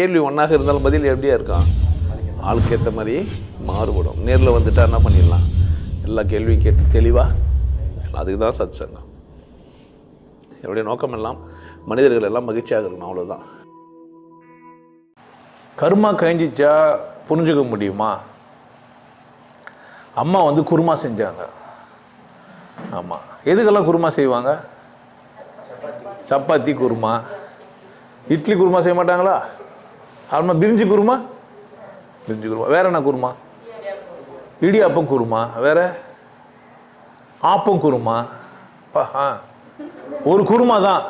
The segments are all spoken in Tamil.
கேள்வி ஒன்றாக இருந்தாலும் பதில் எப்படியா இருக்கான் ஆளுக்கு ஏற்ற மாதிரி மாறுபடும். நேரில் வந்துட்டா என்ன பண்ணிடலாம்? எல்லா கேள்வியும் கேட்டு தெளிவாக அதுக்கு தான் சத் சங்கம் என்னுடைய நோக்கம் எல்லாம் மனிதர்கள் எல்லாம் மகிழ்ச்சியாக இருக்கணும் அவ்வளோதான் கர்மா கழிஞ்சிச்சா புரிஞ்சுக்க முடியுமா? அம்மா வந்து குருமா செஞ்சாங்க. ஆமாம் எதுக்கெல்லாம் குருமா செய்வாங்க? சப்பாத்தி குருமா. இட்லி குருமா செய்ய மாட்டாங்களா? ஆமா பிரிஞ்சி குருமா? பிரிஞ்சு குருமா. வேற என்ன குருமா? இடியாப்பம் குருமா. வேற? ஆப்பம் குருமா. ஆ. ஒரு குருமா தான்.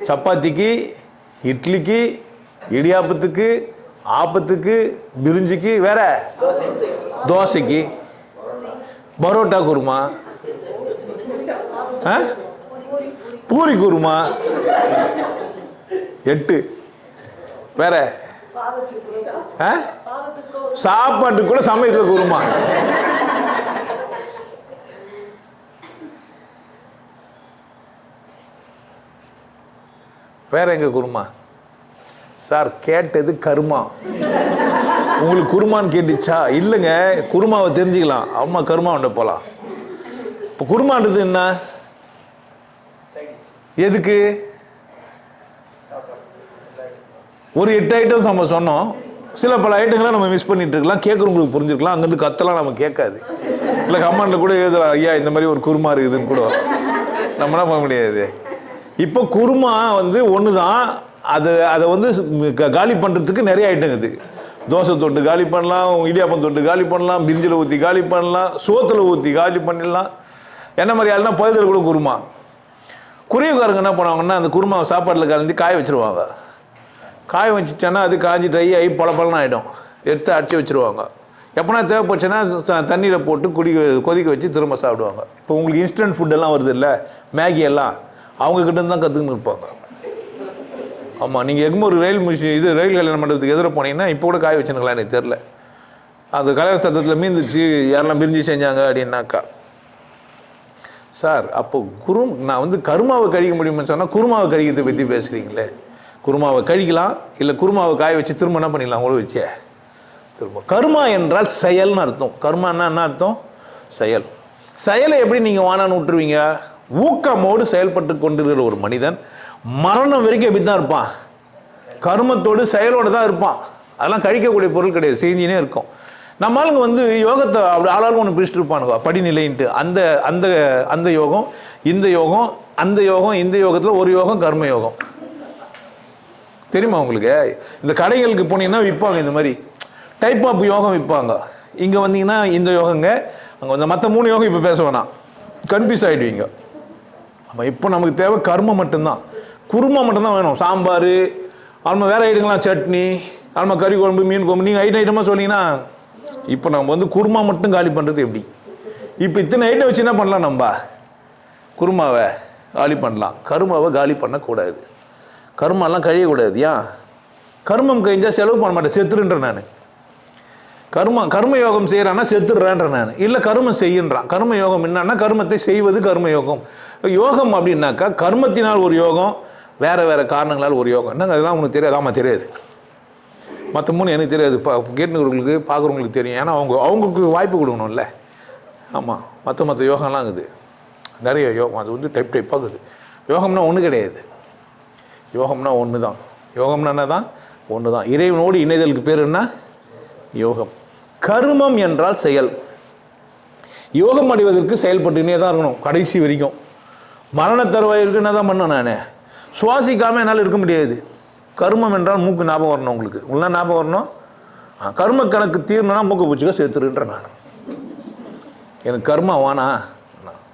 சப்பாத்திக்கு இட்லிக்கு இடியாப்பத்துக்கு ஆப்பத்துக்கு பிரிஞ்சிக்கு வேற? தோசைக்கு. பரோட்டா குருமா. ஆ? பூரி குருமா. எட்டு. வேற? ஆ? சாப்பாட்டுக்கு கூட சமயத்துல குருமா. வேற எங்க குருமா? சார் கேட்டது கருமா. உங்களுக்கு குருமான்னு கேட்டுச்சா? இல்லைங்க குருமாவை தெரிஞ்சுக்கலாம். அம்மா கருமாவண்ட போகலாம் இப்போ குருமான்றது என்ன? எதுக்கு? ஒரு எட்டு ஐட்டம் நம்ம சொன்னோம். சில பல ஐட்டங்களை நம்ம மிஸ் பண்ணிட்டு இருக்கலாம் கேட்குறவங்களுக்கு புரிஞ்சிருக்கலாம் அங்கேருந்து கத்தெல்லாம் நம்ம கேட்காது. இல்லை கமெண்ட்ல கூட எழுதலாம் ஐயா இந்த மாதிரி ஒரு குருமா இருக்குதுன்னு கூட. நம்ம என்ன பண்ண முடியாது. இப்போ குருமா வந்து ஒன்று தான் அது அதை வந்து க- காலி பண்ணுறதுக்கு நிறைய ஐட்டம் இருக்குது தோசை தொட்டு காலி பண்ணலாம் இடியாப்பம் தொட்டு காலி பண்ணலாம் பிரிஞ்சில் ஊற்றி காலி பண்ணலாம் சோத்தில் ஊற்றி காலி பண்ணிடலாம். என்ன மாதிரி ஆளுனா பழுதில் கூட குருமா. குறைவுக்காரங்க என்ன பண்ணுவாங்கன்னா அந்த குருமாவை சாப்பாட்டில் கலந்து காய வச்சிருவாங்க. காய வச்சுட்டோன்னா அது காஞ்சி ட்ரை ஆகி பல ஆகிடும் எடுத்து அடிச்சு வச்சுருவாங்க. எப்போனா தேவைப்பட்டுச்சுன்னா தண்ணியில் போட்டு குடி கொதிக்க வச்சு திரும்ப சாப்பிடுவாங்க. இப்போ உங்களுக்கு இன்ஸ்டன்ட் ஃபுட்டெல்லாம் வருது இல்லை? மேகி எல்லாம். அவங்கக்கிட்ட தான் கற்றுக்கின்னு இருப்பாங்க. ஆமாம் நீங்கள் எக்மூர் ரயில் மிஷின் இது ரயில் கல்யாண மண்டபத்துக்கு எதிர போனீங்கன்னா இப்போ கூட காய வச்சுருக்கலாம் எனக்கு தெரில அது கல்யாண சத்தத்தில் மீந்துச்சு யாரெல்லாம் பிரிஞ்சு செஞ்சாங்க அப்படின்னாக்கா. சார் அப்போ குரு நான் வந்து கருமாவை கழிக்க முடியும்னு சொன்னால் குருமாவை கழிக்கிறதை பற்றி பேசுகிறீங்களே குருமாவை கழிக்கலாம் இல்லை குருமாவை காய வச்சு திரும்ப என்ன பண்ணிடலாம்? கூட வச்சே. திரும்ப. கர்மா என்றால் செயல்னு அர்த்தம். கர்மான்னா என்ன அர்த்தம்? செயல். செயலை எப்படி நீங்கள் வானான்னு விட்டுருவீங்க ஊக்கமோடு செயல்பட்டு கொண்டிருக்கிற ஒரு மனிதன் மரணம் வரைக்கும் எப்படி தான் இருப்பான். கர்மத்தோடு செயலோடு தான் இருப்பான். அதெல்லாம் கழிக்கக்கூடிய பொருள் கிடையாது. செஞ்சினே இருக்கும். நம்ம ஆளுங்க வந்து யோகத்தை அப்படி ஆளாளுக்கு ஒன்று பிரிச்சுட்டு இருப்பானுங்க. படிநிலைன்ட்டு. அந்த அந்த அந்த யோகம் இந்த யோகம் அந்த யோகம் இந்த யோகத்தில் ஒரு யோகம் கர்ம யோகம். தெரியுமா உங்களுக்கு? இந்த கடைகளுக்கு போனீங்கன்னா விற்பாங்க இந்த மாதிரி. டைப் ஆஃப் யோகம் விற்பாங்க. இங்கே வந்தீங்கன்னா இந்த யோகங்க அங்கே வந்து மற்ற மூணு யோகம் இப்போ பேச வேணாம். கன்ஃபியூஸ் ஆகிடுவீங்க ஆமாம் இப்போ நமக்கு தேவை கர்மம் மட்டும்தான். குருமா மட்டும்தான் வேணும். சாம்பார் ஆல்மா வேறு ஐட்டங்களாம் சட்னி ஆல்மா கறி குழம்பு மீன் குழம்பு. நீங்கள் ஐட்டம் ஐட்டமாக சொன்னீங்கன்னா இப்போ நம்ம வந்து குருமா மட்டும் காலி பண்ணுறது எப்படி? இப்போ இத்தனை ஐட்டம் வச்சு என்ன பண்ணலாம் நம்ம? குருமாவை காலி பண்ணலாம். கருமாவை காலி பண்ணக்கூடாது. கர்மெல்லாம் கழியக்கூடாது ஏன் கர்மம் கழிஞ்சால் செலவு பண்ண மாட்டேன் செத்துருன்ற நான். கர்ம கர்ம யோகம் செய்கிறான்னா செத்துடுறேன்றேன் நான். இல்லை கர்மம் செய்யுன்றான். கர்ம யோகம் என்னன்னா கர்மத்தை செய்வது கர்ம யோகம் யோகம் அப்படின்னாக்கா கர்மத்தினால் ஒரு யோகம் வேறு வேறு காரணங்களால் ஒரு யோகம். என்னங்க அதெல்லாம் உனக்கு தெரியாது? ஆமாம் தெரியாது. மற்ற மூணு எனக்கு தெரியாது. பா கேட்டுக்கிறவங்களுக்கு பார்க்குறவங்களுக்கு தெரியும். ஏன்னா அவங்க அவங்களுக்கு வாய்ப்பு கொடுக்கணும்ல. ஆமாம் மற்ற மற்ற யோகம்லாம் இருக்குது. நிறைய யோகம் அது வந்து டைப் டைப்பாக இருக்குது. யோகம்னா ஒன்றும் கிடையாது. யோகம்னா ஒன்று தான் யோகம்னா என்ன தான் ஒன்று தான் இறைவனோடு இணைதலுக்கு பேர் என்ன? யோகம். கர்மம் என்றால் செயல். யோகம் அடைவதற்கு செயல்பட்டுனே தான் இருக்கணும் கடைசி வரைக்கும். மரண தருவாயிற்கு என்ன தான் பண்ணேன் நான்? சுவாசிக்காமல் என்னால் இருக்க முடியாது. கர்மம் என்றால் மூக்கு ஞாபகம் வரணும் உங்களுக்கு. உள்ள ஞாபகம் வரணும்? ஆ, கர்ம கணக்கு தீர்ணுனா மூக்கு பூச்சிக்க சேர்த்துருன்ற நான். எனக்கு கர்மா வானா?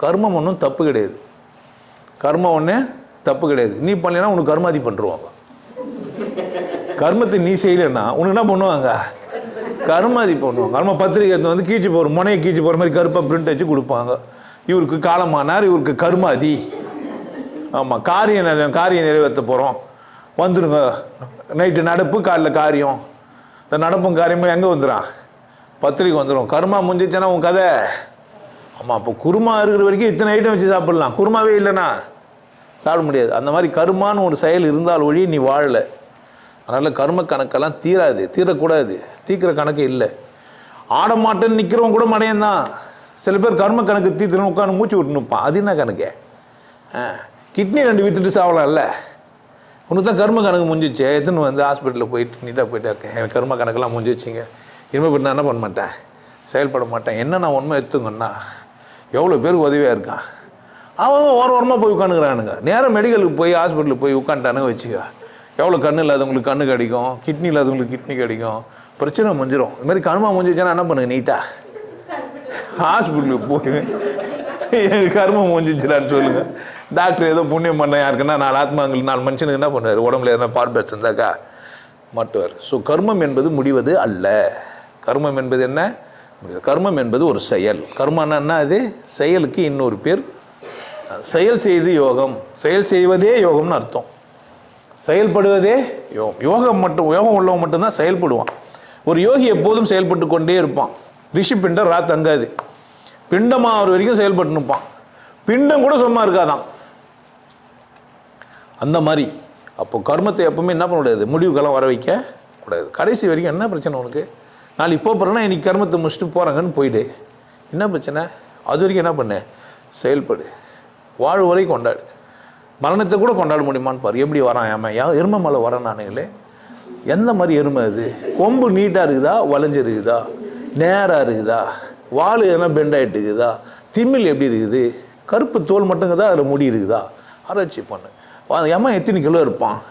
கர்மம் ஒன்றும் தப்பு கிடையாது. கர்மம் ஒன்று தப்பு கிடையாது. நீ பண்ணலைன்னா உனக்கு கர்மாதி பண்ணுருவாங்க கர்மத்தை நீ செய்யலைன்னா உனக்கு என்ன பண்ணுவாங்க? கர்மாதி பண்ணுவாங்க. கர்ம பத்திரிக்கை எடுத்து வந்து கீச்சு போகிற முனையை கீச்சு போகிற மாதிரி கருப்பாக பிரிண்ட் வச்சு கொடுப்பாங்க. இவருக்கு காலமானார் இவருக்கு கர்மாதி. ஆமாம் காரியம் நிறைவே- காரியம் நிறைவேற்ற போகிறோம் வந்துடுங்க நைட்டு நடப்பு காலைல காரியம். இந்த நடப்பும் காரியமும் எங்கே வந்துடும் பத்திரிக்கை வந்துடும் கர்மா முடிஞ்சிச்சுன்னா உன் கதை. ஆமாம் அப்போ குருமா இருக்கிற வரைக்கும் இத்தனை ஐட்டம் வச்சு சாப்பிட்லாம். குருமாவே இல்லைன்னா. சாப்பிட முடியாது. அந்த மாதிரி கருமான்னு ஒரு செயல் இருந்தால் ஒழி நீ வாழலை. அதனால் கர்ம கணக்கெல்லாம் தீராது தீரக்கூடாது. தீக்கிற கணக்கு இல்லை. ஆட மாட்டேன்னு நிற்கிறவன் கூட மடையன் தான் சில பேர் கர்ம கணக்கு தீர்த்துன்னு உட்காந்து மூச்சு விட்டு நிற்பான் அது என்ன கணக்கு? கிட்னி ரெண்டு விற்றுட்டு சாவலாம்ல. உனக்கு தான் கர்ம கணக்கு முடிஞ்சிச்சு எத்தனை வந்து ஹாஸ்பிட்டலில் போயிட்டு நீட்டாக போயிட்டு இருக்கேன். எனக்கு கர்ம கணக்கெல்லாம் முடிஞ்சிச்சிங்க இனிமேல் போய் நான் என்ன பண்ண மாட்டேன்? செயல்பட மாட்டேன். என்ன நான் உண்மை எடுத்துங்கன்னா எவ்வளோ பேருக்கு உதவியாக இருக்கான்? அவன் ஓர ஓரமாக போய் உட்காந்துக்கிறானுங்க. நேராக மெடிக்கலுக்கு போய் ஹாஸ்பிட்டலுக்கு போய் உட்காந்துட்டானுங்க வச்சுக்க. எவ்வளோ கண்ணு இல்லாதவங்களுக்கு கண்ணு கிடைக்கும் கிட்னி இல்லாதவங்களுக்கு கிட்னி கிடைக்கும். பிரச்சனை முடிஞ்சிடும் இது மாதிரி கர்மா முடிஞ்சிச்சுன்னா என்ன பண்ணுங்க நீட்டாக ஹாஸ்பிட்டலுக்கு போய் எனக்கு கர்மம் முடிஞ்சிச்சுடான்னு சொல்லுங்க. டாக்டர் ஏதோ புண்ணியம் பண்ண யாருக்குன்னா நாலு ஆத்மாங்களுக்கு நாலு மனுஷனுக்கு என்ன பண்ணுவார்? உடம்புல எதனா பார்பேட்ஸ் இருந்தாக்கா? மாட்டுவார். ஸோ கர்மம் என்பது முடிவது அல்ல. கர்மம் என்பது என்ன? கர்மம் என்பது ஒரு செயல். கர்மன்னா என்ன அது? செயலுக்கு இன்னொரு பேர் செயல் செய்து யோகம். செயல் செய்வதே யோகம்னு அர்த்தம். செயல்படுவதே யோகம். யோகம் மட்டும் யோகம் உள்ளவன் மட்டும்தான் செயல்படுவான். ஒரு யோகி எப்போதும் செயல்பட்டு கொண்டே இருப்பான். ரிஷி பிண்டம் ரா தங்காது. பிண்டமாகிற வரைக்கும் செயல்பட்டு நிற்பான் பிண்டம் கூட சும்மா இருக்காதான். அந்த மாதிரி. அப்போ கர்மத்தை எப்பவுமே என்ன பண்ண முடியாது முடிவுக்கெல்லாம் வர வைக்க கூடாது. கடைசி வரைக்கும் என்ன பிரச்சனை உனக்கு? நாளைக்கு இப்போ போகிறேன்னா இன்னைக்கு கர்மத்தை முடிச்சுட்டு போகிறாங்கன்னு போயிடு. என்ன பிரச்சனை? அது வரைக்கும் என்ன பண்ணு? செயல்படு. வாழ் வரை கொண்டாடு. மரணத்தை கூட கொண்டாட முடியுமான்னு பாரு. எப்படி வரான் ஏன் யா எருமை மலை வரேன் நானுங்களே எந்த மாதிரி எருமை அது? கொம்பு நீட்டாக இருக்குதா? வளைஞ்சிருக்குதா நேராக இருக்குதா? வால் எதனா பெண்ட் ஆகிட்டு இருக்குதா? திமில் எப்படி இருக்குது? கருப்பு தோல் மட்டுங்குதா அதில் முடி இருக்குதா? ஆராய்ச்சி பண்ணு. வா- எம்மா எத்தனை கிலோ இருப்பான்?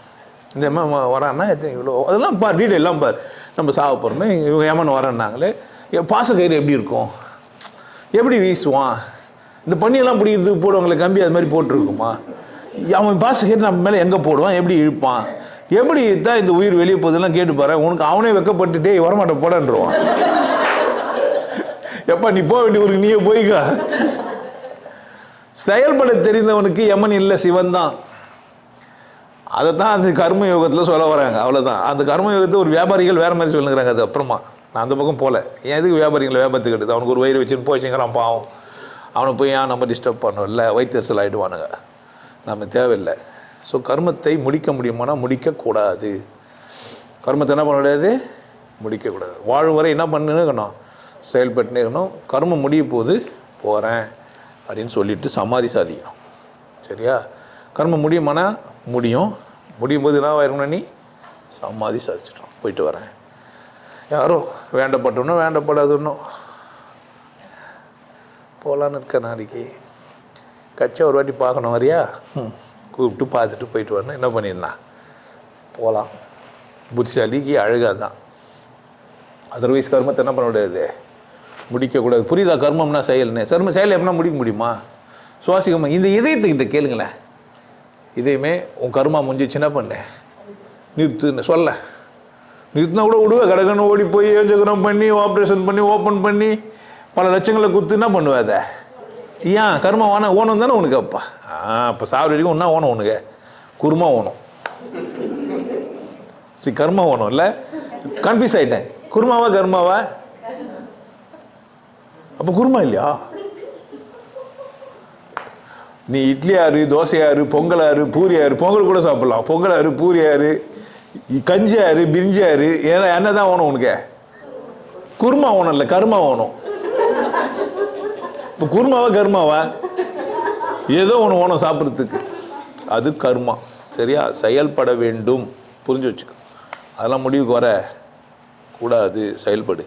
இந்த எம்மா வரான்னா எத்தனை கிலோ? அதெல்லாம் பார் டீட்டெயில் எல்லாம் பார். நம்ம சாவ போகிறோமே இவங்க ஏமன் வரேன்னாங்களே. பாசக்கயிறு எப்படி இருக்கும்? எப்படி வீசுவான்? இந்த பண்ணியெல்லாம் பிடிக்கிறதுக்கு போடுவாங்களே கம்பி அது மாதிரி போட்டிருக்குமா? அவன் பாசக்கயிறு நம்ம மேலே எங்கே போடுவான்? எப்படி இழுப்பான்? எப்படி தான் இந்த உயிர் வெளியே போகுதுலாம் கேட்டு பாரு. உனக்கு அவனே வெக்கப்பட்டுட்டே வரமாட்டேன் போடன்றுவான். எப்பா நீ போக வேண்டிய ஊருக்கு நீயே போய்க்கா. செயல்பட தெரிந்தவனுக்கு எமன் இல்லை சிவன் தான். அதை தான் அந்த கர்ம யோகத்தில் சொல்ல வராங்க அவ்வளோதான் அந்த கர்ம யோகத்தை ஒரு வியாபாரிகள் வேறு மாதிரி சொல்லுங்கிறாங்க அது அப்புறமா. நான் அந்த பக்கம் போகல ஏன் எதுக்கு வியாபாரிகள் வியாபாரத்துக்கு எடுத்து? அவனுக்கு ஒரு வயிறு வச்சுன்னு போச்சுங்கிறான் பாவம். அவனை போய் ஏன் நம்ம டிஸ்டர்ப் பண்ணோம் இல்லை ஆகிடுவானுங்க நம்ம தேவையில்லை. ஸோ கர்மத்தை முடிக்க முடியுமானா முடிக்கக்கூடாது. கர்மத்தை என்ன பண்ண முடியாது? முடிக்கக்கூடாது. வாழும் வரை என்ன பண்ணுன்னு இருக்கணும்? செயல்பட்டுனே இருக்கணும். கர்மம் முடிய போது போகிறேன் அப்படின்னு சொல்லிட்டு சமாதி சாதிக்கணும். சரியா? கர்மம் முடியுமானா? முடியும். முடியும் போது என்ன ஆயிருக்கணும் நீ சமாதி சாதிச்சிட்டோம் போயிட்டு வரேன். யாரோ வேண்டப்பட்டவனோ வேண்டப்படாதவனோ போகலான்னு இருக்க நாளைக்கு. கச்சா ஒரு வாட்டி பார்க்கணும் வரியா? ம். கூப்பிட்டு பார்த்துட்டு போயிட்டு வரணும். என்ன பண்ணிடலாம்? போகலாம் புத்திசாலிக்கு அழகாக தான் அதர்வைஸ் கர்மத்தை என்ன பண்ண முடியாது? முடிக்கக்கூடாது புரியுதா கர்மம்னா செயல்னு? சர்ம செயல் எப்படின்னா முடிக்க முடியுமா? சுவாசிக்கமா இந்த இதயத்துக்கிட்ட கேளுங்களேன். இதயமே உன் கர்மா முடிஞ்சிச்சுன்னா பண்ணு? நிறுத்துன்னு சொல்ல நிறுத்தினா கூட விடுவேன் கடகன்னு ஓடி போய் ஏஞ்சகரம் பண்ணி ஆப்ரேஷன் பண்ணி ஓப்பன் பண்ணி பல லட்சங்களை கொடுத்து என்ன பண்ணுவ அதை? ஏன்? கருமா வான ஓணும் தானே உனக்கு அப்பா? ஆ அப்போ சாவர வரைக்கும் ஒன்றா ஓணும் உனக்கு. குருமா ஓணும். சரி கர்மா ஓணும் இல்லை? கன்ஃபியூஸ் ஆகிட்டேன் குருமாவா கர்மாவா? அப்போ குருமா இல்லையா? நீ இட்லி ஆறு தோசை ஆறு பொங்கல் ஆறு பூரி ஆறு பொங்கல் கூட சாப்பிட்லாம். பொங்கல் ஆறு பூரி ஆறு கஞ்சி ஆறு பிரிஞ்சி ஆறு ஏன்னா என்ன தான் ஓணும் உனக்கு? குருமா ஓணும் இல்லை கருமா ஓணும். இப்போ குருமாவா கர்மாவா? ஏதோ ஒன்று ஓனம் சாப்பிட்றதுக்கு. அது கர்மா. சரியா? செயல்பட வேண்டும். புரிஞ்சு வச்சுக்கோ. அதெல்லாம் முடிவுக்கு வர. கூடாது. செயல்படு.